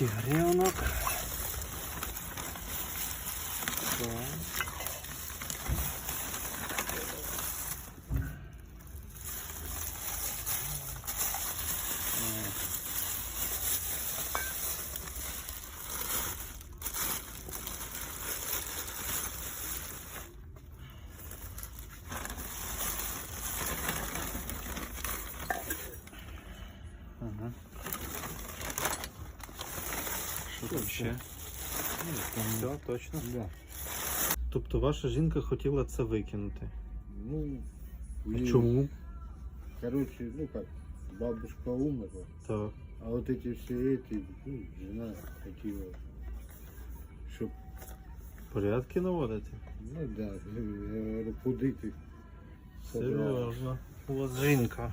200 гривнок. Так. Ага. Що там ще? Все, точно. Да. Тобто ваша жінка хотіла це викинути. Ну, А чому? Короче, ну как, бабушка умерла, Так. а вот эти все эти, ну, жена хотела, чтоб, Порядки наводити? ну да, я говорю, ти? собрала? Серйозно. У вас жінка